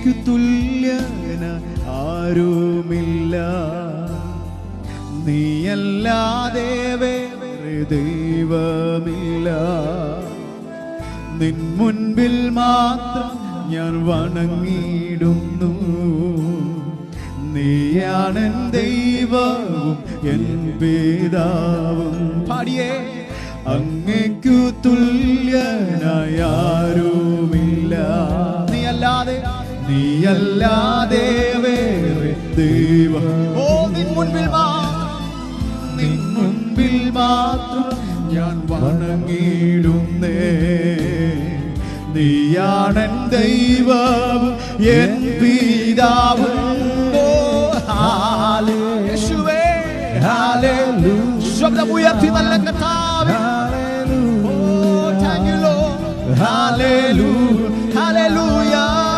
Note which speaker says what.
Speaker 1: അങ്ങേക്കു തുല്യന ആരുമില്ല. നീയല്ലാതെ വേറെ ദൈവമില്ല. നിൻ മുൻപിൽ മാത്രം ഞാൻ വണങ്ങിയിടുന്നു. നീയാണ് ദൈവവും എൻ പിതാവും. പാടിയേ അങ്ങേക്കു തുല്യനായ ആരുമില്ല നീയല്ലാതെ നീയല്ലാതെ വേറെ ദൈവം ഓ നിൻ മുൻപിൽ നിൻ മുൻപിൽ മാത്രം ഞാൻ വണങ്ങിയിടുന്നേ. നീയാണൻ ദൈവം എൻ പിതാവും. ഓ, ഹാലേ- യേശുവേ, ഹാലേലൂ. ശബ്ദമുയർത്തി നല്ല കർത്താവേ. ഓ,